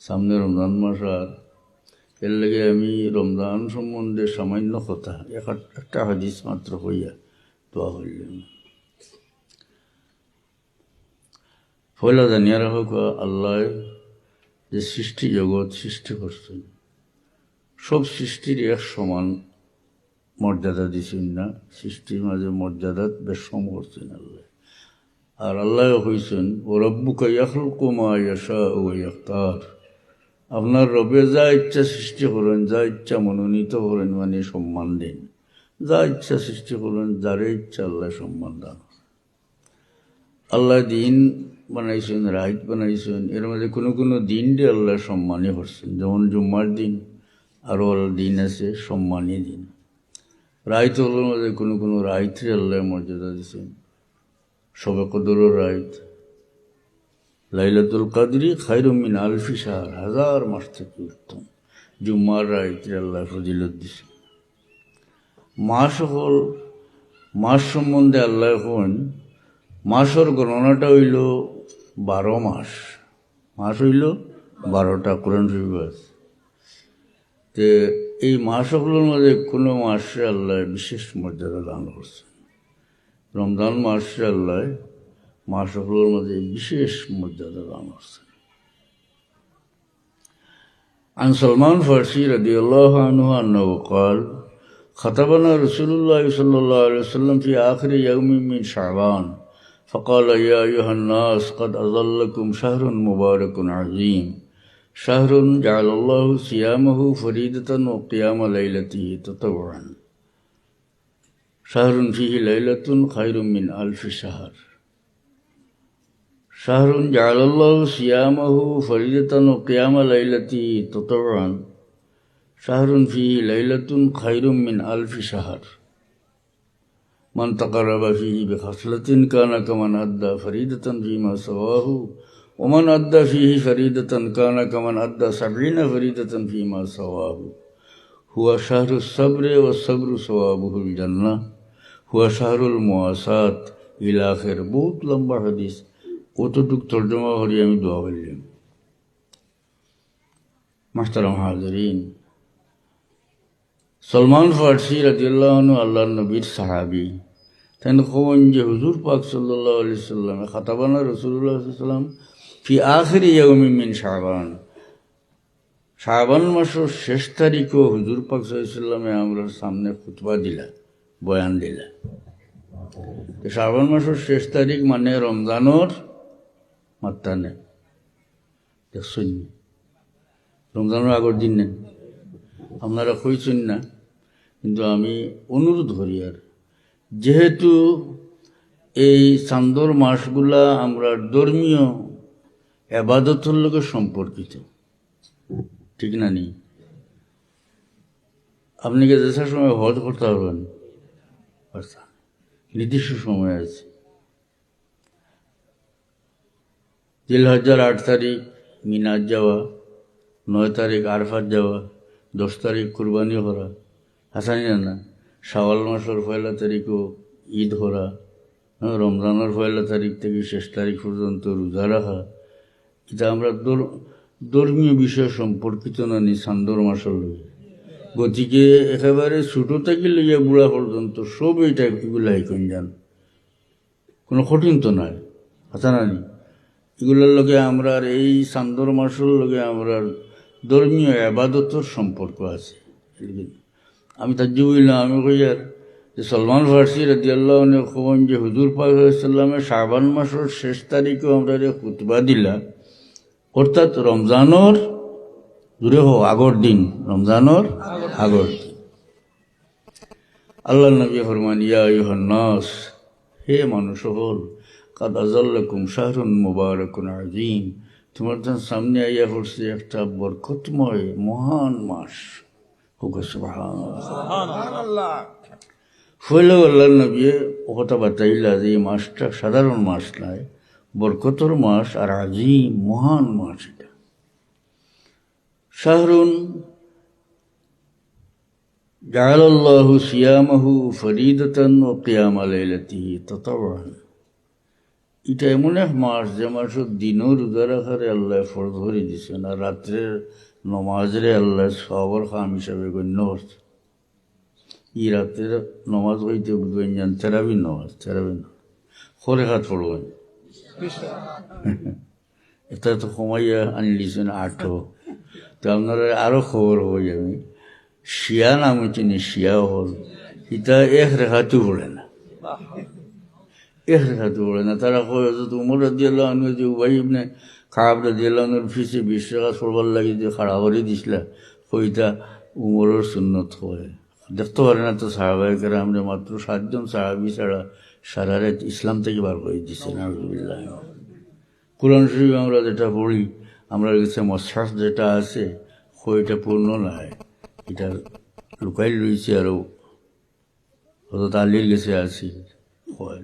সামনে রমজান মাস আর এর লাগে আমি রমজান সম্বন্ধে সামান্য কথা, এক- একটা হাদিস মাত্র হইয়া দোয়া হইলেন পয়লা জানিয়া রাখো আল্লাহ যে সৃষ্টি জগৎ সৃষ্টি করছেন, সব সৃষ্টির এক সমান মর্যাদা দিছেন না, সৃষ্টির মাঝে মর্যাদা বেশম করছেন আল্লাহ। আর আল্লাহ হইছেন ও রব্বুকা ইয়াখলুকু মা ইয়াশা ও ইয়াক্তার আপনার রবে যা ইচ্ছা সৃষ্টি করেন, যা ইচ্ছা মনোনীত করেন মানে সম্মান দিন। যা ইচ্ছা সৃষ্টি করেন, যারে ইচ্ছা আল্লাহ সম্মান দান আল্লাহ দিন বানাইছেন, রাইত বানাইছেন, এর মধ্যে কোনো কোনো দিন দিয়ে আল্লাহ সম্মানই করছেন। যেমন জুম্মার দিন, আরও দিন আছে, সম্মানী দিন। রাইত হলোর মধ্যে কোনো কোনো রাইতে আল্লাহ মর্যাদা দিয়েছেন সবে কদরও রাইত লাইলাতুল কাদরি খাইরুমিন আলফি শাহর, হাজার মাস থেকে উত্তম। জুম্মার রাইতে আল্লাহ ফজিলত দিছে। মাস হল, মাস সম্বন্ধে আল্লাহ হন মাসের গণনাটা হইল বারো মাস। মাস হইল বারোটা, কোরআন শরীফ আছে। তে এই মাসগুলোর মধ্যে কোনো মাসে আল্লাহ বিশেষ মর্যাদা দান করছেন রমজান মাসে আল্লাহ মাসগুলোর মধ্যে বিশেষ মর্যাদা দান করছেন عن سلمان فارسي رضي الله عنه أنه قال خطبنا رسول الله صلى الله عليه وسلم في آخر يوم من شعبان فقال يا أيها الناس قد أظلكم شهر مبارك عظيم شهر جعل الله صيامه فريدة وقيام ليلته تطوعا شهر فيه ليلة خير من ألف شهر شهر جعل الله صيامه فريضة وقيام ليلة تطوعا. شهر فيه ليلة خير من ألف شهر. من تقرب فيه بخصلة كان كمن أدى فريدة فيما سواه ومن أدى فيه فريدة كان كمن أدى سبعين فريدة فيما سواه. هو شهر الصبر والصبر صوابه الجنة. هو شهر المواساة. إلى آخر بوت لمبا حديث. অতটুক তর্জমা করি আমি দোয়া বললাম মাস্টারাম হাজরিন সলমান ফার্সি রাজিয়াল্লাহ আল্লাহ নবীর সাহাবি তেন কোন যে হুজুর পাক সাল্লাহ আলি সাল্লাম, খাতাবানা রসুল্লাহ সাল্লাম ফি আখের ইয়াউমি মিন শাহবান শাহবান মাসের শেষ তারিখও হুজুর পাক সাল্লামে আমরা সামনে খুতবা দিলা, বয়ান দিলা। শ্রাবণ মাসের শেষ তারিখ মানে রমজানোর মাত্রা নেই দেখছেন নি? রমজানের আগর দিন নেন। আপনারা কইছেন না, কিন্তু আমি অনুরোধ করি আর। যেহেতু এই চান্দর মাসগুলা আমরা ধর্মীয় আবাদতের লোকের সম্পর্কিত, ঠিক না নি আপনি দেশের সময় হজ করতে পারবেন? পারছেন। নির্দিষ্ট সময় আছে। তিন হাজার আট তারিখ মিনাজ যাওয়া নয় তারিখ আরফাত যাওয়া দশ তারিখ কুরবানি করা হাসানি জানা না শাওয়াল মাসের পয়লা তারিখও ঈদ করা হ্যাঁ, রমজানের পয়লা তারিখ থেকে শেষ তারিখ পর্যন্ত রোজা রাখা। এটা আমরা ধর্মীয় বিষয় সম্পর্কিত না নি সান্দর মাসের লগে। গতিকে একেবারে ছোটো থেকে লইয়া বুড়া পর্যন্ত সব এইটা এগুলা এখন যান কোনো কঠিন তো নয় কথা না নি এগুলোর লগে আমরা এই সান্দর মাসের লগে আমরা ধর্মীয় আবাদতর সম্পর্ক আছে। আমি তার বললাম আমি কই আর যে সলমান ফার্সি আল্লাহ খবন যে হুজুর পাক সাল্লামের শাবান মাসের শেষ তারিখেও আমরা যে খুতবা দিলা অর্থাৎ রমজানোর, দূরে হো আগর দিন, রমজানোর আগর দিন। আল্লাহ নবী ফরমান ইয়া আইয়ুহান নাস, হে মানুষ হল কাদাজাল্লাকুম শাহরুন মুবারকুন আজিম তোমাদের সামনে আইয়া পড়ছে একটা বরকতময় মহান মাস। হইল আল্লাহ নবী ও কথা বাতাইলা যে এই মাসটা সাধারণ মাস নয় বরকতর মাস আর আজিম মহান মাস এটা। শাহরুন জালাল্লাহু সিয়ামাহু ফরিদতন ও কিয়ামা লাইলাতিহি ততাওয়ান। এটা এমন এক মাস যে মাসের দিনও রোজা রাখারে আল্লাহ ফরজ করে দিচ্ছেন আর রাত্রের নমাজরে আল্লাহ সবর খাম হিসাবে গণ্য করছে। ই রাত্রের নমাজ হইতে বুঝবেন জান তেরাবি নমাজ তেরাবি নমাজ। খরে হাত পড়বেন। এটা তো কমাইয়া আনি দিয়েছেন আঠো। তো আপনারা আরও খবর হয়ে যাবে। শিয়া নাম চিনি শিয়া হল। ইটা এক রেখাতে পড়ে না। এক রেখাতে পড়ে না তারা হজরত উমর রাদিয়াল্লাহু আনহু যে উবাই ইবনে কাব রাদিয়াল্লাহু আনহুর ফিসে বিশ টাকা পড়বার লাগে যে করে দিছিলা কইতা উমরের সুন্নত হয় দেখতে পারে না তো সাহাবাই কেরাম রে মাত্র সাতজন সাহাবি ছাড়া সারা রাত ইসলাম থেকে বার করে দিচ্ছে নাজুবিল্লাহ কোরআন শরীফ আমরা যেটা পড়ি আমরা কাছে মশাস যেটা আছে ওইটা পূর্ণ নয় এটা লুকাই রয়েছে আরও হজরত আলীর কাছে আছি হয়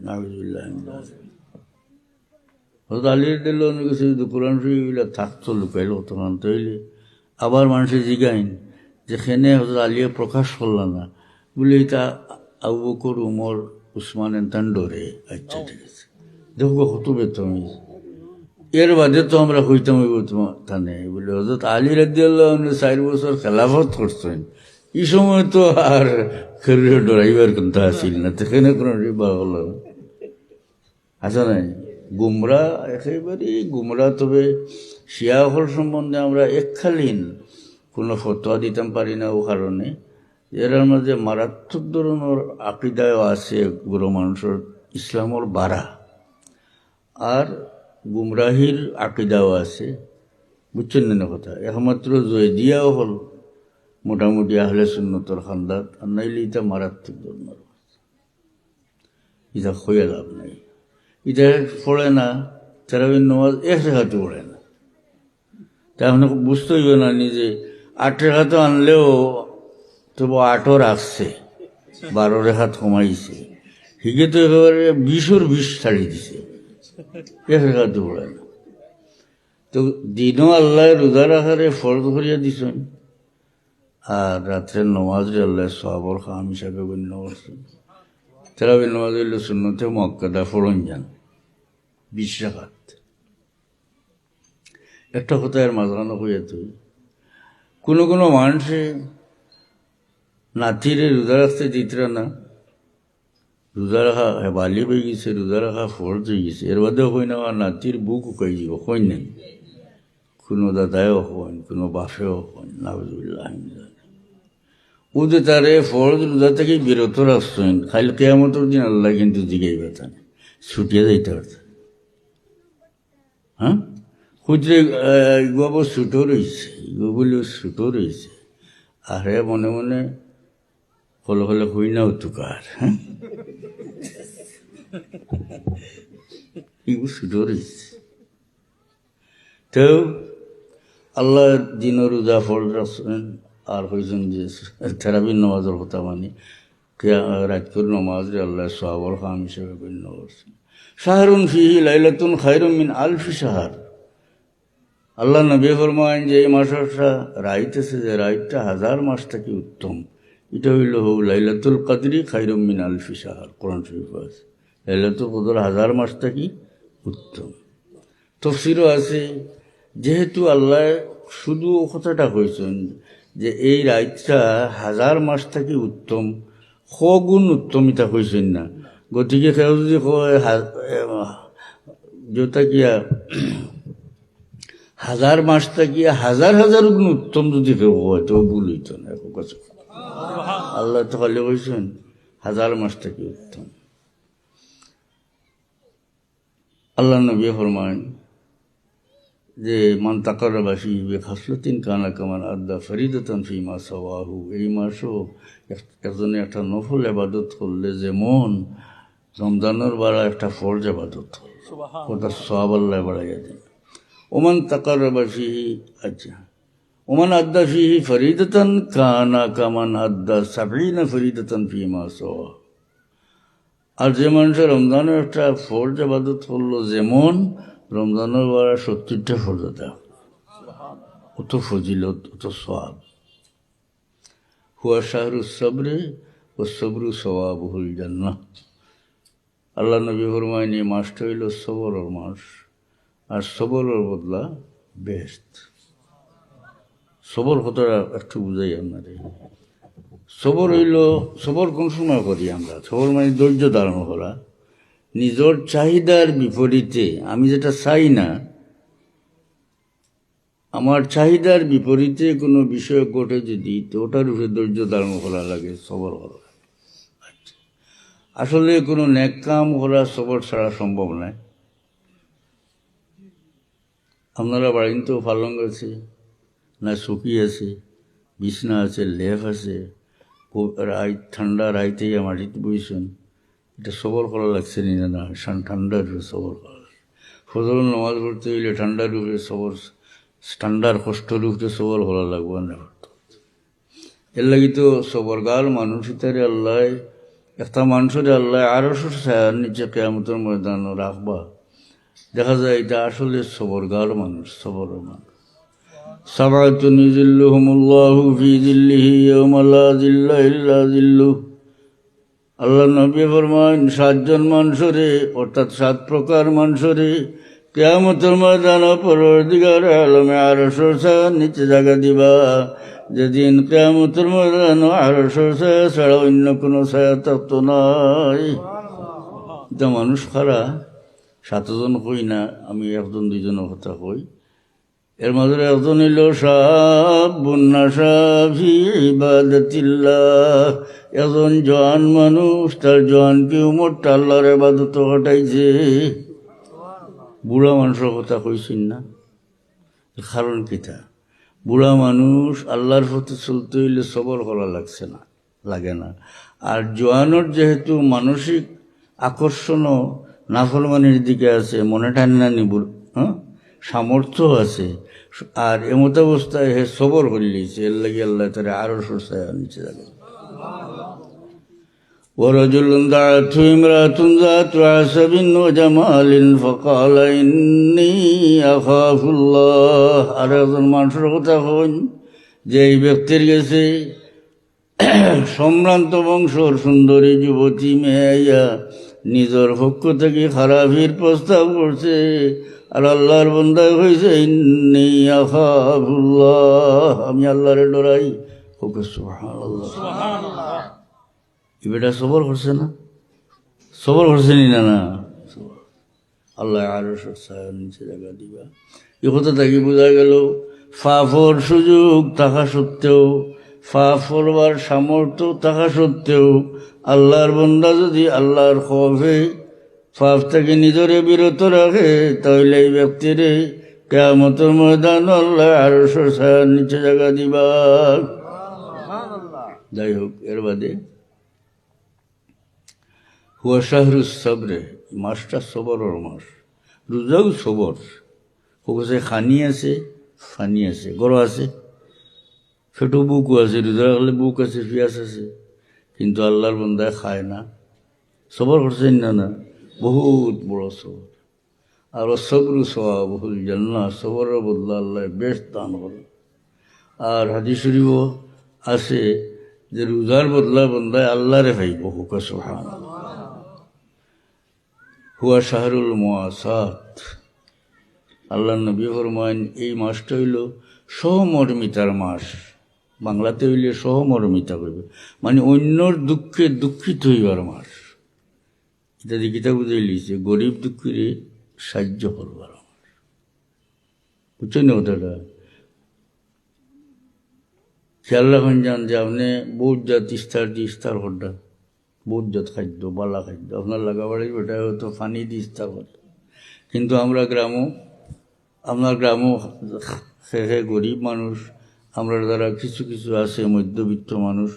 হজরত আলীর শরীফগুলো থাকতো লুকাইল তখন তৈলে আবার মানুষের জিগাইন যেখানে হজরত আলিয়া প্রকাশ করল না বলে এটা আবু বকর উমর উসমান এনতান ডরে আচ্ছা ঠিক আছে দেখো কত বেতন এর বাদে তো আমরা হইতাম তোমার থানে বলে হজরত আলী রাদিয়াল্লাহ চার বছর খেলাফত করছেন এই সময় তো আর খেরুরে ডরাইবার কিন্তু আসিল না সেখানে কোনো রিবা হলো না নাই গুমরা একেবারে গুমরা তবে শিয়াহল সম্বন্ধে আমরা এককালীন কোনো ফতোয়া দিতাম পারি না ও কারণে এর মাঝে মারাত্মক ধরনের আকিদায় আছে গুরু মানুষের ইসলামর বাড়া আর গুমরাহির আকিদাও আছে বুঝছেন না কথা একমাত্র জয়দিয়াও হল মোটামুটি আহলে সুন্নতর খান্দাত আর নাইলে এটা মারাত্মক ধরনের এটা হয়ে লাভ নাই। এটা পড়ে না তেরাবিন নমাজ এক রেখাতে পড়ে না। তা আপনাকে বুঝতে হইবে না নিজে আট রেখা তো আনলেও তবু আটও রাখছে, বারো রেখা কমাইছে। হিগে তো একেবারে বিশোর বিষ ছাড়ি দিছে। এক রেখাতে পড়ে না। তো দিনও আল্লাহ রোজা রাখারে ফরজ করিয়া দিছেন। আর রাত্রের নমাজরে আল্লাহ সবর খাম হিসাবে গণ্য করছেন তেরাবিন নমাজ হইল শূন্যতে মক্কাদা ফোড়ন যান, বিশ রাখাত একটা কথা এর মাঝখানে হইয়া তুই কোনো কোনো মানুষে নাতিরে রোজা রাখতে দিতরা না, রোজা রাখা বালি হয়ে গেছে, রোজা রাখা ফরজ হয়ে গেছে, এর বাদে হই না, নাতির বুক উকাই হই নেন কোনো দাদায়ও হন, কোনো বাপেও হন নাবজুল্লাহ ওদের তারে ফরজ রোজা থেকে বিরত রাখছেন। খাইল কেয়ামতর দিন আল্লাহ কিন্তু জিগাই বেতান ছুটিয়ে যাইতে পারতেন হ্যাঁ? খুঁজলে বাবু ছুটো রয়েছে। ইগো ছুটো রয়েছে। আর মনে মনে হলে হলে হই না তুকার হ্যাঁ? ছুটো রয়েছে। তো আল্লাহ দিনের রোজা ফল রাখছেন। আর হয়েছেন যে থেরাপির নমাজের কথা মানি রাজপুর নমাজ আল্লাহ সাহাবর খাম হিসেবে গণ্য করছেন। শাহরুন ফিহি লাইলাতুন খায়রুম মিন আলফি শাহার। আল্লাহ নবী ফরমান যে এই মাসটা রাইতেছে যে রাইটটা হাজার মাস থেকে উত্তম। এটা হইল হৌ লাইলাতুল কাদরি খাইরুম মিন আলফি শাহার, কোরআন শরীফ আছে। লাইলাতুল কদর হাজার মাস থেকে উত্তম। তফসিরও আছে, যেহেতু আল্লাহ শুধু কথাটা কইছেন যে এই রাইতটা হাজার মাস থেকে উত্তম, সগুণ উত্তম এটা কইছেন না। গতিকে কেউ যদি যেটা কিয়া হাজার মাস থাকিয়া হাজার হাজার গুণ উত্তম যদি কেউ হয়, তো ভুল হইত না আল্লাহ তো খালি কইছেন হাজার মাস থাকি উত্তম। আল্লাহ নবী ফরমান যে মান তাকারবাসী খাসলতিন কানা কামান আদা ফরিদতন ফি মা সওয়াহু। এই মাসও একজনে একটা নফল আবাদত করলে যেমন রমজানের বাড়া একটা ফরজ আবাদত ওটা সব আল্লাহ বাড়াইয়া দেন। ওমান তাকারবাসী আচ্ছা। ওমান আদা ফিহি ফরিদতন কানা কামান আদা সাবিনা ফরিদতন ফি মা সওয়াহু। আর যে মানুষের রমজানের একটা ফরজ আবাদত করল যেমন রমজানের বারা সত্তরটা ফরজ দেওয়া অত ফজিলত, অত সব হুয়া শাহরু সবরে ও সবরু সবাবহুল জান্না আল্লাহ নবী ফরমাইন এই মাসটা হইল সবরের মাস। আর সবরের বদলা বেস্ট সবর কথাটা একটু বুঝাই আপনারে সবর হইল, সবর কোন সময় করি আমরা? সবর মানে ধৈর্য ধারণ করা। নিজের চাহিদার বিপরীতে, আমি যেটা চাই না, আমার চাহিদার বিপরীতে কোনো বিষয় ঘটে যদি, তো ওটার উপরে ধৈর্য ধারণ করা লাগে, সবর করা লাগে। আসলে কোনো ন্যাক কাম করা সবর ছাড়া সম্ভব নয় আপনারা বাড়িতেও পালং আছে, না সুখী আছে, বিছনা আছে লেফ আছে রাই ঠান্ডা রাইতেই মাটিতে বইছেন এটা সবল করা লাগছে না না ঠান্ডা রূপে সবল করা ফজল নামাজ পড়তে হইলে ঠান্ডা রূপে সবল, ঠান্ডার কষ্ট রূপে সবল করা লাগবো না এর লাগে তো সবরগাল মানুষ ইত্যাদি আল্লাহ, একটা মানুষের আল্লাহ আরও সায়ার নিচে কেয়ামতের ময়দান রাখবা। দেখা যায় এটা আসলে সবরগাল মানুষ সবর মানুষ। সাবাতুন ইজিল্লুহুমুল্লাহু ফি জিল্লিহি ইয়াউমা লা জিল্লা ইল্লা জিল্লুহু আল্লাহ নবী ফরমান, সাতজন মানুষরে, অর্থাৎ সাত প্রকার মানুষরে, কেয়ামতের ময়দান পরদিগার আলমে আরশোর ছায়া নিচে জায়গা দিবা। যেদিন কেয়ামতের ময়দান আরশোর ছায়া ছাড়া অন্য কোনো ছায়া থাকতো নাই। এটা মানুষ খারা, সাতজন কই না, আমি একজন, দুইজনের কথা কই। এর মাঝে একজন হইল সাবি ইবাদতিল্লাহ একজন জোয়ান মানুষ, তার জোয়ানকে উমরটা আল্লাহর এবাদত ঘটাইছে। বুড়া মানুষের কথা কইছেন না? কারণ কিতা বুড়া মানুষ আল্লাহর পথে চলতে হইলে সবর করা লাগছে না, লাগে না। আর জোয়ানোর যেহেতু মানসিক আকর্ষণও নাফরমানির দিকে আছে, মনে টানে না নিবুর হ্যাঁ? সামর্থ্য আছে। আর এমত অবস্থায় হে সবর করে লিয়েছে এর লাগে আল্লাহ তারা আরো সস্তায় নিচে যাবে ورجل دعته امرأة ذات عسب وجمال فقال إني أخاف الله আর একজন মানুষের কথা হন যে এই ব্যক্তির কাছে সম্ভ্রান্ত বংশর সুন্দরী যুবতী মেয়া নিজের পক্ষ থেকে খারাপির প্রস্তাব করছে আর আল্লাহর বন্দায় হয়েছে আমি আল্লাহরে ডরাই। ওকে সুবহানাল্লাহ। বেটা সবর করছে না? সবর করছে নি না না? আল্লাহ আরও সাহেব নিচে জায়গা দিবা। এ কথা থাকি বোঝা গেল। ফাফর সুযোগ থাকা সত্ত্বেও ফা ফরবার সামর্থ্য থাকা সত্ত্বেও আল্লাহর বন্দা যদি আল্লাহর খফে ফাফ থেকে নিজরে বিরত রাখে তাহলে এই ব্যক্তিরে কেয়ামতের ময়দান আল্লাহ আরও সাহেব নিচে জায়গা দিবা। যাই হোক, এর বাদে হুয়া শাহরু সবরে, মাসটা সবরের মাস, রোজাও সবর। ওকে খানি আছে ফানি আছে, গরো আছে ফেটু বুকও আছে, রোজা রাখলে বুক আছে, পিয়াস আছে, কিন্তু আল্লাহর বন্দায় খায় না। সবর করছেন না না? বহুত বড় সবর আর সবরু সবা, বহুল জান্না সবরের বদলা বেশ দান করে আর হাদিস শরীফও আছে যে রোজার বদলা বন্দায় আল্লাহরে ভাইব হুকা সোহান হুয়া শাহরুল মোয়াসাত আল্লাহ নবী ফরমান এই মাসটা হইল সহমর্মিতার মাস। বাংলাতে হইলে সহমর্মিতা করবে মানে অন্যর দুঃখে দুঃখিত হইবার মাস। এটা দিকিতা বুঝাইলি যে গরিব দুঃখীর সাহায্য করবার মাস বুঝছেন না কথাটা? খেয়াল রাখেন যান যে আপনি বহুত জাত ইস্তার দিয়ে ইস্তার হড্ডা বহুত জাত খাদ্য, বালা খাদ্য। আপনার লাগাবাড়ি ওটা হয়তো ফানি দিয়ে ইস্তার হতো কিন্তু আমরা গ্রামও, আপনার গ্রামও সে গরিব মানুষ, আমরা যারা কিছু কিছু আছে মধ্যবিত্ত মানুষ,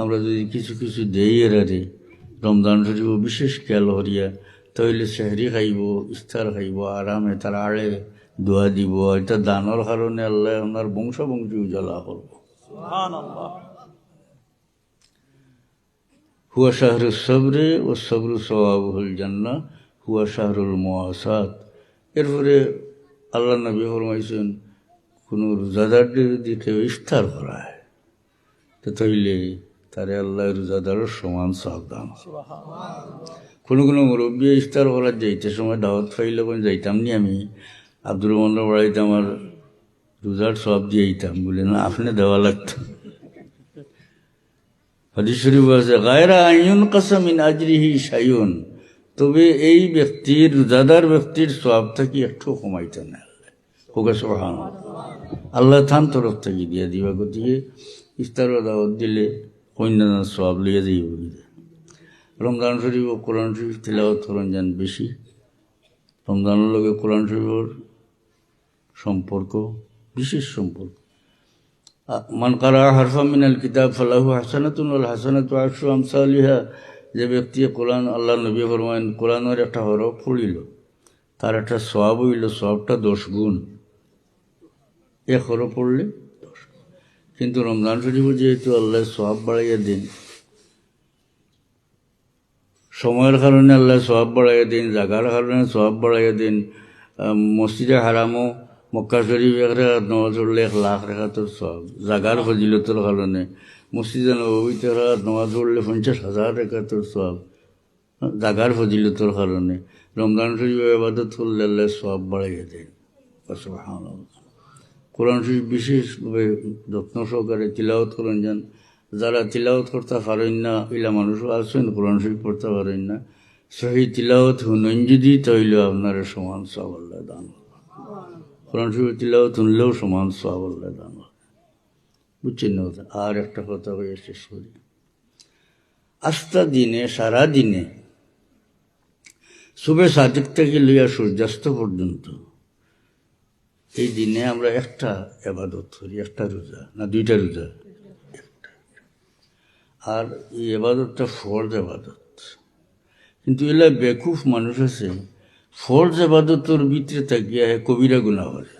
আমরা যদি কিছু কিছু দেই এরারে রমজান শরীফ বিশেষ খেয়াল হরিয়া তাহলে সেহরি খাইব ইস্তার খাইব আরামে তার আড়ে দোয়া দিব এটা দানোর কারণে আল্লাহ আপনার বংশ বংশী উজ্জ্বলা করব হুয়া শাহরুল সবরে ও সবরু সবাবুল জান্না হুয়া শাহরুল মোয়াসাত এরপরে আল্লাহ নবী ফরমাইছেন কোনো রোজাদারদের যদি কেউ ইফতার করায়। তো তাইলে তারে আল্লাহ রোজাদারের সমান সব দান কোনো কোনো মুরব্বী ইফতার করার যাইতে সময় দাওয়াত ফাইল কোন যাইতাম নি আমি আব্দুর রহমানের বাড়িতে আমার রোজার সব দিয়ে দিতাম বলে না আপনি দেওয়া লাগতো। হাদিস শরীফ আছে গায়রা আইন কাসামিন আজরিহি সাইন তবে এই ব্যক্তির রোজাদার ব্যক্তির সব থেকে একটু কমাইতে না হোকা সোহান আল্লাহ থান তরফ থেকে দিয়ে দিবা গতিকে ইফতার দাওয়াত দিলে অন্যান্য সব লিয়ে দিব রমজান শরীফ ও কোরআন শরীফ তিলাওয়াত যান বেশি। রমজানের লগে কোরআন শরীফের সম্পর্ক, বিশেষ সম্পর্ক। মান কারা হারফা মিনাল কিতাব ফালাহু হাসানাতুন আল হাসানাতু আশু আমসালিহা। যে ব্যক্তি কোরআন আল্লাহ নবী ফরমাইন কোরআনের একটা হরফ পড়িল, তার একটা সব হইল সবটা দশ গুণ। এক হরফ পড়লে। কিন্তু রমজান শরীফ যেহেতু আল্লাহ সব বাড়াইয়া দিন, সময়ের কারণে আল্লাহ সব বাড়াইয়া দিন, জাগার কারণে সব বাড়াইয়া দিন মসজিদে হারামো মক্কা শরীফ একটা নমাজ পড়লে এক লাখ রেখা তোর সব জাগার ফজিলতর কারণে। মসজিদে নবীতে নমাজ পড়লে পঞ্চাশ হাজার রেখা তোর সব জাগার ফজিলতর কারণে। রমজান শরীফ এবাদত করলে আল্লাহ সব বাড়াইয়া দেন। কোরআন শরীফ বিশেষভাবে যত্ন সহকারে তিলাওয়াত করেন যান যারা তিলাওয়াত করতে পারেন না, ইলা মানুষও আছেন, কোরআন শরীফ পড়তে পারেন না সেই তিলাওয়াত হুনেন যদি, তাইলে আপনার সমান সব আল্লাহ দান। কোরআন শরীফ তিলাওয়াত শুনলেও সমান সব আল্লাহ দান। বুঝছেন না? আর একটা কথা হয়ে শেষ করি আস্তা দিনে, সারা দিনে, শুভে সাদিক থেকে লইয়া সূর্যাস্ত পর্যন্ত এই দিনে আমরা একটা এবাদত করি, একটা রোজা, না দুইটা রোজা? আর এই এবাদতটা ফরজ এবাদত। কিন্তু এলা বেকুফ মানুষ আছে, ফরজ এবাদতর ভিতরে থাকিয়া কবিরা গুণা করে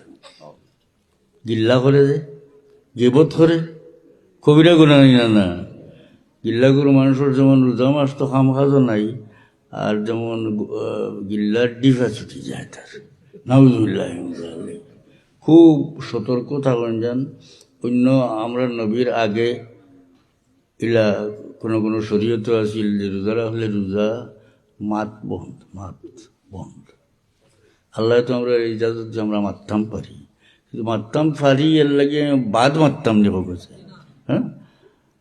গিল্লা করে যে গেবত করে, কবিরা গুণা না না গিল্লা করে মানুষের যেমন রোজা মাস তো খাম খাজো নাই, আর যেমন গিল্লার ডিফা ছুটি যায় তার। নাউজুবিল্লাহ খুব সতর্ক থাকুন যান। অন্য আমরা নবীর আগে ইলা কোনো কোনো শরীয়ত আছিল যে রোজা রাখলে রোজা মাত বন্ধ মাত বন্ধ। আল্লাহ তো আমরা ইজাজত যে আমরা মারতাম পারি। কিন্তু মারতাম পারি, এর লাগে বাদ মারতাম যে গেছে হ্যাঁ?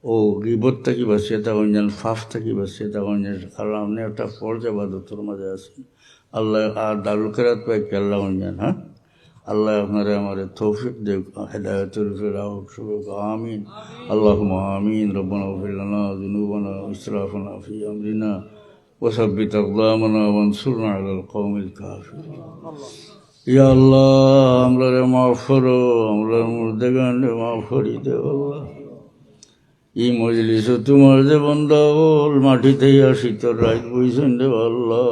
ও গিবত থাকি বাঁচিয়ে তখন যেন ফাফ থাকি বাঁচিয়ে তখন যেন কারণ আপনি একটা ফর্জ আবাদতর মাঝে আছেন আল্লাহ আর দারুল কেরাত পাই আল্লাহ যেন হ্যাঁ? আল্লাহ আপনারা আমার তৌফিক দেব হেদায়তের উপরে রাহক শুভক আমিন আল্লাহ আমিন রব্বানা ফিল্লানা জুনুবানা ইসরাফনা ফি আমরিনা وثبت أقدامنا وانصرنا على القوم الكافرين ইয়া আল্লাহ আমরা মাফ করো আমরা মুর্দেগান্ডে মাফ করি দেব আল্লাহ এই মজলিস তোমার যে বন্ধা বল মাটিতেই আসি তোর রাত বইছেন দেব আল্লাহ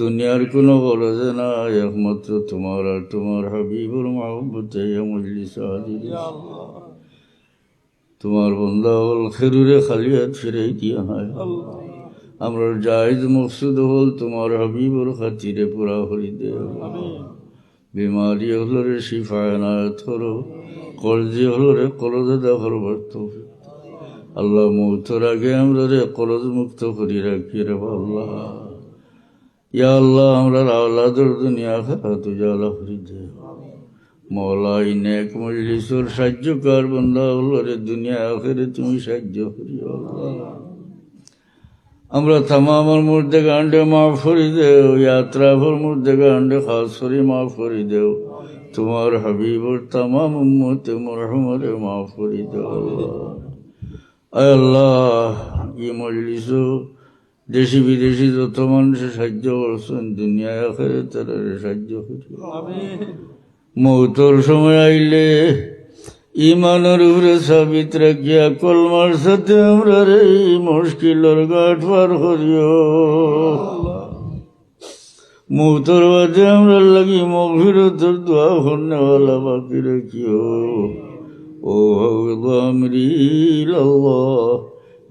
দুনিয়ার কোনো গরজে না, একমাত্র তোমার আর তোমার হাবিবুর মাহবুতে তোমার বন্ধা বল খেরুরে খালিয়াত ফিরে দিয়া হয়? আমরা জায়জ মকসুদ হল তোমার হাবিবুর খাতিরে পুরা হরি দেব। বিমারি হলো রে শিফায় নায়ত করো কলজি হলো রে কলজে দেখার তৌফিক। আল্লাহ মৌতর আগে আমরা রে কলজ মুক্ত করি, রাখি রে আল্লাহ। ইয়া আল্লাহ, আমরা আওলাদের দুনিয়া খারাপ তুজালা করি দে মৌলা ইনেক মজলিসুর সাহায্য কর বন্ধা হলো রে দুনিয়া আখেরে তুমি সাহায্য করি আমরা তমামর মধ্যে গান্ডে মাফ করি দেও, যাত্রাভর মধ্যে গান্ডে খাস করি মাফ করি দেও। তোমার হাবিবর তামাম উম্মতে মরহমরে মাফ করি দেও, আল্লাহ। আল্লাহ ই মজলিস দেশি বিদেশি যত মানুষের সাহায্য করছেন, দুনিয়ায় আখেরে তারা সাহায্য করি মৌতর সময় আইলে ইমানের উপরে সাবিত রাখিয়া কলমার সাথে আমরা রে মুশকিলের গাঠ পার করিও। মৌতর বাদে আমরা লাগি মগফিরতর দোয়া করনেওয়ালা বাকি রাখিও। ও আমরি আল্লাহ